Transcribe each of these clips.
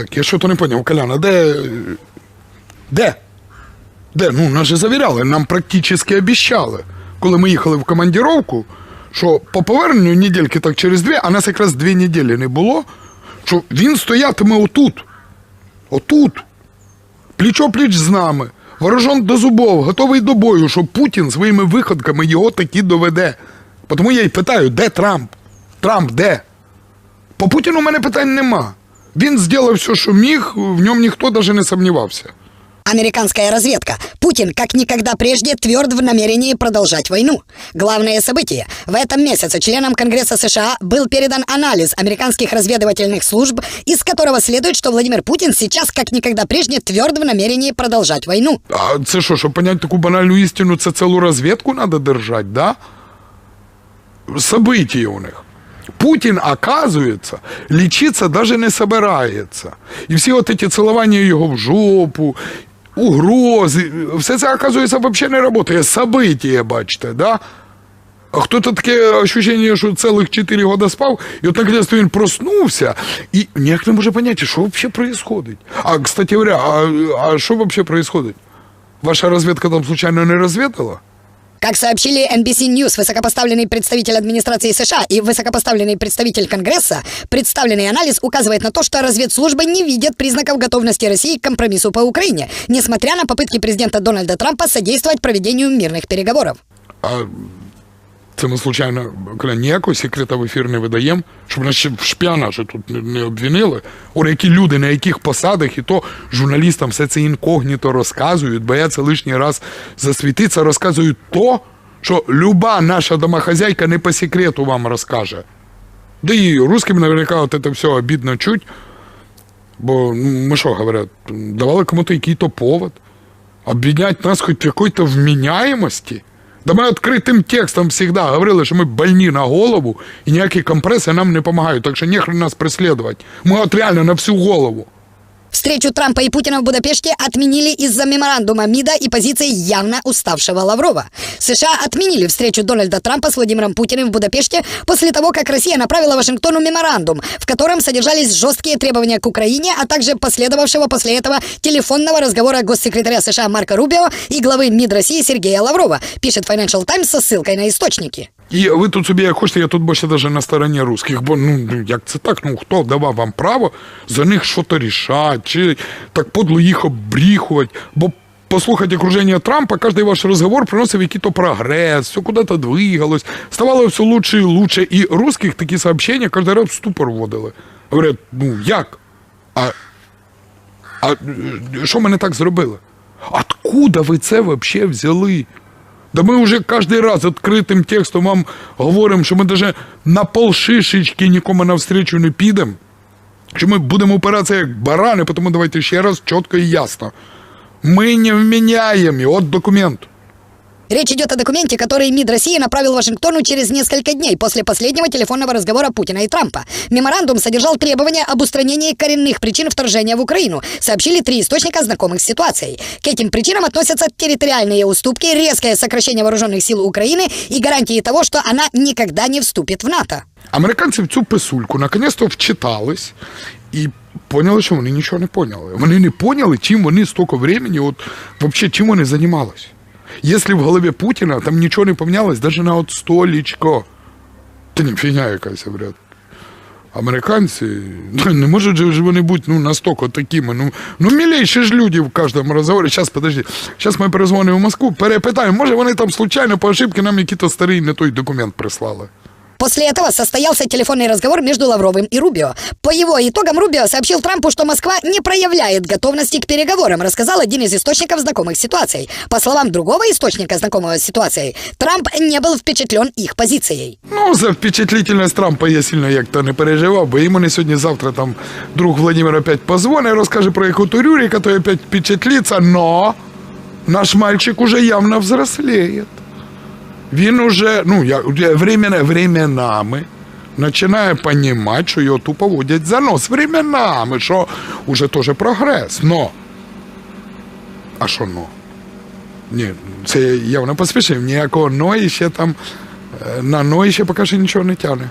Так я що-то не поняв, Коляна, де. Де? Де? Ну, нас же завіряли, нам практично обіщали, коли ми їхали в командіровку, що по поверненню недільки так через дві, а нас якраз дві неділі не було, що він стоятиме отут. Отут. Пліч-опліч з нами. Вооружен до зубов, готовий до бою, що Путін своїми виходками його таки доведе. Тому я й питаю, де Трамп? Трамп де? По Путіну у мене питань нема. Він зробив все, що міг, в ньому ніхто навіть не сумнівався. Американская разведка. Путин, как никогда прежде, тверд в намерении продолжать войну. Главное событие. В этом месяце членам Конгресса США был передан анализ американских разведывательных служб, из которого следует, что Владимир Путин сейчас, как никогда прежде, тверд в намерении продолжать войну. А це що, щоб поняти таку банальну істину, це цілу розвідку треба держати, да? События у них. Путін, оказується, лічитися даже не собирається. І всі от ці цілування його в жопу, угрози, все це, оказується, взагалі не працює. События, бачите, да? А хто-то таке ощущення, що цілих 4 года спав, і от наконец-то він проснувся, і ніяк не може поняти, що взагалі происходит. А, кстати говоря, а, а що взагалі происходит? Ваша розвідка там случайно не розвідала? Как сообщили NBC News, высокопоставленный представитель администрации США и высокопоставленный представитель Конгресса, представленный анализ указывает на то, что разведслужбы не видят признаков готовности России к компромиссу по Украине, несмотря на попытки президента Дональда Трампа содействовать проведению мирных переговоров. А це ми, случайно, ніякого секрета в ефір не видаємо, щоб нас ще в шпіонажі тут не, обвинили. О, які люди, на яких посадах, і то журналістам все це інкогніто розказують, бояться лишній раз засвітитися, розказують то, що люба наша домохозяйка не по секрету вам розкаже. Да і русским наверняка от це все обідно чуть. Бо ну, ми що говорять, давали кому-то який-то повод. Обвинять нас хоть какой-то вменяемости. Да ми відкритим текстом завжди говорили, що ми больні на голову і ніякі компреси нам не допомагають, так що нехрен нас преслідувати. Ми от реально на всю голову. Встречу Трампа и Путина в Будапеште отменили из-за меморандума МИДа и позиции явно уставшего Лаврова. США отменили встречу Дональда Трампа с Владимиром Путиным в Будапеште после того, как Россия направила Вашингтону меморандум, в котором содержались жесткие требования к Украине, а также последовавшего после этого телефонного разговора госсекретаря США Марка Рубио и главы МИД России Сергея Лаврова, пишет Financial Times со ссылкой на источники. І ви тут собі як хочете, я тут більше навіть на стороні русських, бо ну як це так? Ну хто давав вам право за них щось рішати, чи так подло їх обріхувати? Бо послухати окруження Трампа, кожен ваш розговор приносив якийсь прогрес, все куди-то двигалось, ставало все лучше і лучше. І русських такі сообщення кожен раз в ступор вводили. Говорять, ну як? А, а е, що ми не так зробили? Откуда ви це взагалі взяли? Да мы уже каждый раз открытым текстом вам говоримо, що ми навіть на полшишечки нікому навстречу не підемо. Що ми будемо опиратися як барани, тому давайте ще раз чітко і ясно. Ми не вміняємо, от документ. Речь идет о документе, который МИД России направил Вашингтону через несколько дней после последнего телефонного разговора Путина и Трампа. Меморандум содержал требования об устранении коренных причин вторжения в Украину, сообщили три источника, знакомых с ситуацией. К этим причинам относятся территориальные уступки, резкое сокращение вооруженных сил Украины и гарантии того, что она никогда не вступит в НАТО. Американці в цю писульку наконець-то вчитались і поняли, що вони нічого не поняли. Вони не поняли, чим вони стільки времени, от взагалі, чим вони займалися. Якщо в голові Путіна там нічого не помінялось, навіть на от столічко. Та не фігня якась, говорять. Американці ну, не можуть же вони бути ну, настільки такими. Ну, ну милейші ж люди в кожному розговорі. Зараз, подожди, зараз ми перезвонимо в Москву, перепитаємо, може вони там случайно по ошибці нам якийсь старий не той документ прислали. После этого состоялся телефонный разговор между Лавровым и Рубио. По его итогам Рубио сообщил Трампу, что Москва не проявляет готовности к переговорам, рассказал один из источников знакомых с ситуацией. По словам другого источника, знакомого с ситуацией, Трамп не был впечатлен их позицией. Ну, за впечатлительність Трампа я сильно як-то не переживав, бо йому не сьогодні-завтра там друг Владимир опять позвонить, розкаже про яку Рюрика, то опять впечатлиться, но наш мальчик уже явно взрослеет. Він уже, ну, я, временами починає розуміти, що його тупо водять за нос. Временами, що вже теж прогрес. Но. А що но? Ні, це явно поспішив. Ніякого но і ще там е, на но і ще поки що нічого не тягне.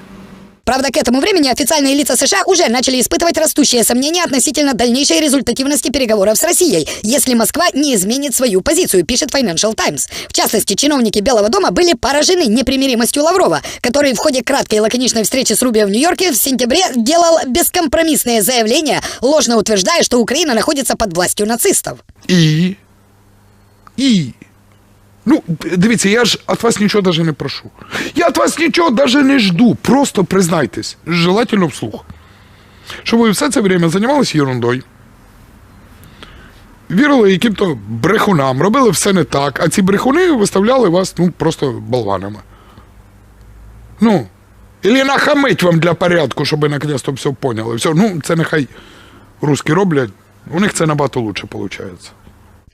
Правда, к этому времени официальные лица США уже начали испытывать растущие сомнения относительно дальнейшей результативности переговоров с Россией, если Москва не изменит свою позицию, пишет Financial Times. В частности, чиновники Белого дома были поражены непримиримостью Лаврова, который в ходе краткой и лаконичной встречи с Рубио в Нью-Йорке в сентябре делал бескомпромиссные заявления, ложно утверждая, что Украина находится под властью нацистов. І. І. Ну, дивіться, я ж від вас нічого навіть не прошу. Я від вас нічого навіть не жду. Просто признайтесь, желательно вслух. Що ви все це время займалися ерундою. Вірили яким-то брехунам, робили все не так, а ці брехуни виставляли вас ну, просто болванами. Ну, Ілі нахамить вам для порядку, щоб ви наконец-то все поняли. Все, ну, це нехай русські роблять, у них це набагато лучше виходить.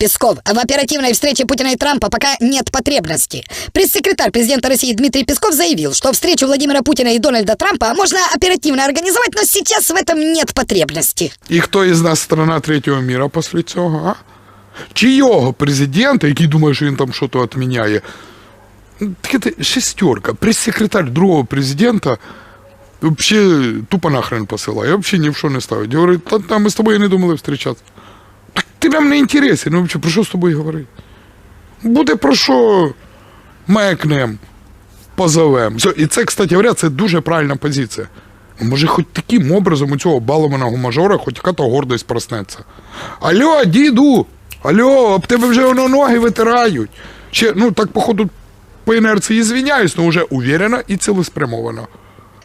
Песков. В оперативной встрече Путина и Трампа пока нет потребности. Пресс-секретарь президента России Дмитрий Песков заявил, что встречу Владимира Путина и Дональда Трампа можно оперативно организовать, но сейчас в этом нет потребности. І хто із нас страна третього міра після цього, а? Чийого президента, який думає, що він там щось відміняє, ну, таке ти шестерка, прес-секретар другого президента вообще тупо нахрен посилає, взагалі ні в що не ставить. Говорить, та, та ми з тобою не думали зустрічатися. Ти нам не інтересен, ну про що з тобою говорити? Буде про що мекнем, позовем. І це, кстати говоря, це дуже правильна позиція. Може, хоч таким образом у цього балованого мажора хоч яка-то гордость проснеться. Алло, діду! Алло, об тебе вже воно ноги витирають. Ще, ну так, походу, по інерції звіняюсь, але вже уверенно і цілеспрямовано.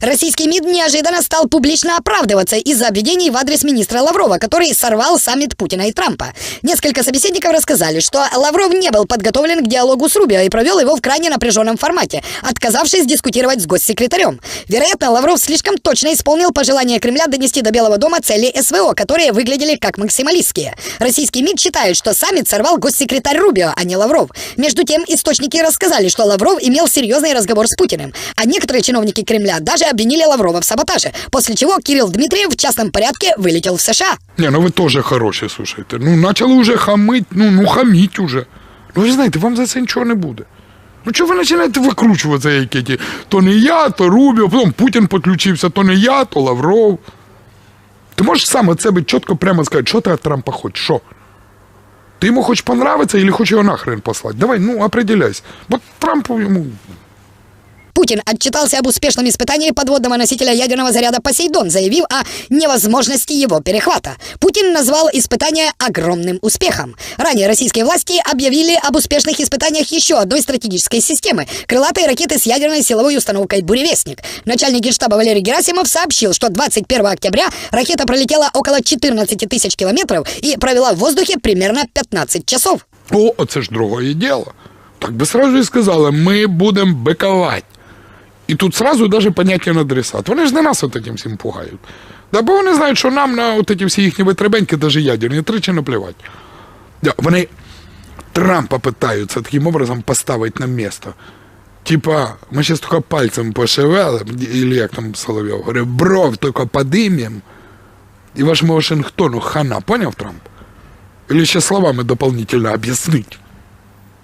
Российский МИД неожиданно стал публично оправдываться из-за обвинений в адрес министра Лаврова, который сорвал саммит Путина и Трампа. Несколько собеседников рассказали, что Лавров не был подготовлен к диалогу с Рубио и провел его в крайне напряженном формате, отказавшись дискутировать с госсекретарем. Вероятно, Лавров слишком точно исполнил пожелание Кремля донести до Белого дома цели СВО, которые выглядели как максималистские. Российский МИД считает, что саммит сорвал госсекретарь Рубио, а не Лавров. Между тем, источники рассказали, что Лавров имел серьезный разговор с Путиным, а некоторые чиновники Кремля даже обвинили Лаврова в саботаже, после чего Кирилл Дмитриев в частном порядке вылетел в США. Не, ну ви теж хороші, слушайте. Ну, почали вже хамить, ну, ну хаміть уже. Ну, ви ж знаєте, вам за це нічого не буде. Ну, чого ви починаєте викручуватися, які ті? То не я, то Рубіо, потім Путін підключився, то не я, то Лавров. Ти можеш сам від себе чітко прямо сказати, що ти від Трампа хочеш, що? Ти йому хочеш понравиться, або хочеш його нахрен послати? Давай, ну, определяйся. Бо Трампу йому Путин отчитался об успешном испытании подводного носителя ядерного заряда «Посейдон», заявив о невозможности его перехвата. Путин назвал испытание огромным успехом. Ранее российские власти объявили об успешных испытаниях еще одной стратегической системы – крылатой ракеты с ядерной силовой установкой «Буревестник». Начальник генштаба Валерий Герасимов сообщил, что 21 октября ракета пролетела около 14 тысяч километров и провела в воздухе примерно 15 часов. О, оце ж другое діло. Так би сразу і сказали, ми будемо биковать. І тут сразу даже поняття на адресат. Вони ж не нас от этим всім пугають. Да, бо вони знають, що нам на от ці всі їхні витребеньки, даже ядерні, тричі наплівати. Да, вони Трампа питаються таким образом поставити на місто. Типа, ми зараз тільки пальцем пошевелим, или як там Соловйов говорить, бров тільки подимем, і вашому Вашингтону хана, поняв Трамп? Или ще словами дополнительно объяснить?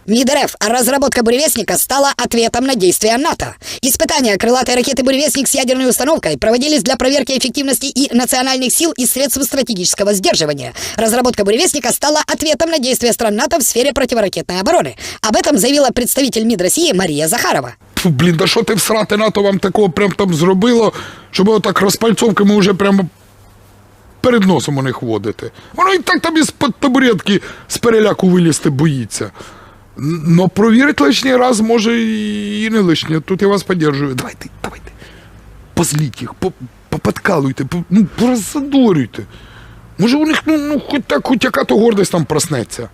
МИД РФ, а разработка «Буревестника» стала ответом на действия НАТО. Испытания крылатой ракеты «Буревестник» с ядерной установкой проводились для проверки эффективности и национальных сил и средств стратегического сдерживания. Разработка «Буревестника» стала ответом на действия стран НАТО в сфере противоракетной обороны. Об этом заявила представитель МИД России Мария Захарова. Фу, блін, да що ти всрати НАТО вам такого прям там зробило, щоб отак розпальцовками вже прямо перед носом у них водити. Воно і так там із-під табуретки з переляку вилізти боїться. Н- Но провірити лишній раз може і не лишнє. Тут я вас підтримую. Давайте, давайте. Позліть їх, по- поподкалуйте, по- ну, пороззадорюйте. Може, у них ну, ну хоч так, хоч яка-то гордость там проснеться.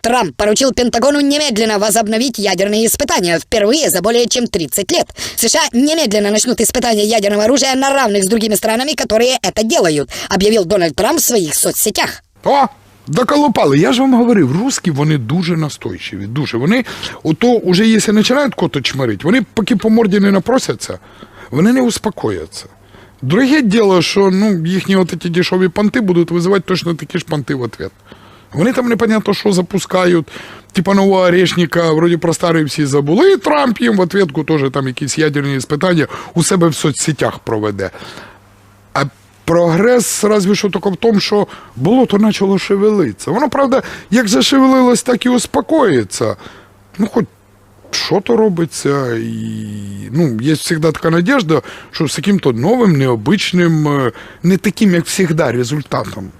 Трамп поручил Пентагону немедленно возобновить ядерные испытания впервые за более чем 30 лет. США немедленно начнут испытания ядерного оружия на равных с другими странами, которые это делают, объявил Дональд Трамп в своих соцсетях. О, доколупали. Я ж вам говорив, русські вони дуже настойчиві. Дуже. Вони, ото уже якщо починають кото чмирить, вони поки по морді не напросяться, вони не успокояться. Друге діло, що ну, їхні от ці дешеві понти будуть визивати точно такі ж понти в ответ. Вони там непонятно, що запускають. Типа нового орешника, вроді про старий всі забули. І Трамп їм в ответку теж там якісь ядерні спитання у себе в соцсетях проведе. Прогрес разве що тільки в тому, що болото почало шевелитися. Воно, правда, як зашевелилось, так і успокоїться. Ну, хоч що то робиться, і ну, є завжди така надежда, що з яким-то новим, необичним, е, не таким, як завжди, результатом.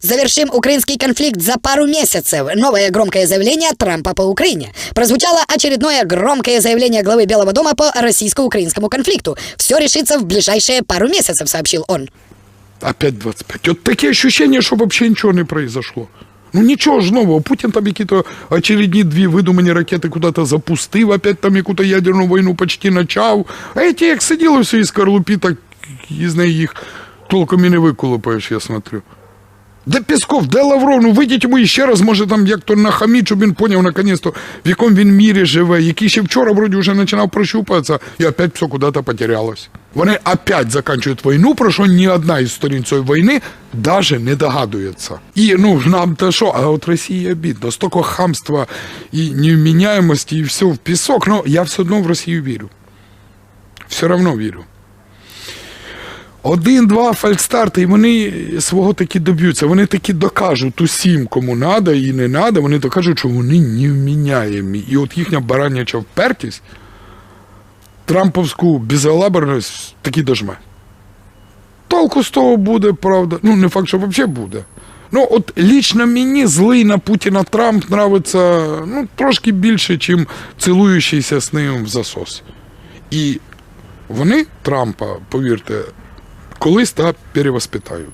Завершим украинский конфликт за пару месяцев. Новое громкое заявление Трампа по Украине. Прозвучало очередное громкое заявление главы Белого дома по российско-украинскому конфликту. Все решится в ближайшие пару месяцев, сообщил он. Опять 25. От таке ощущение, що взагалі нічого не произошло. Ну нічого ж нового. Путін там які-то очередні дві видумані ракети куди-то запустив, опять там яку-то ядерну війну почти почав. А ті, як сиділи в своїй скорлупі, так із неї їх толком і не виколупаєш, я смотрю. Де Песков, де Лавров? Ну вийдіть йому ще раз, може там як то нахаміть, щоб він поняв наконець-то, в якому він мірі живе, який ще вчора вроді вже починав прощупатися, і опять все куди-то потерялось. Вони опять закінчують війну, про що ні одна із сторін цієї війни навіть не догадується. І ну нам то що, а от Росії обідно, стільки хамства і невміняємості, і все в пісок. Ну я все одно в Росію вірю. Все одно вірю. Один-два фальстарти, і вони свого таки доб'ються. Вони таки докажуть усім, кому треба і не треба, вони докажуть, що вони невміняємі. І от їхня бараняча впертість, трамповську безалаберність таки дожме. Толку з того буде, правда. Ну, не факт, що взагалі буде. Ну, от лічно мені злий на Путіна Трамп нравиться ну, трошки більше, чим цілуючийся з ним в засос. І вони Трампа, повірте, колись та перевоспитають.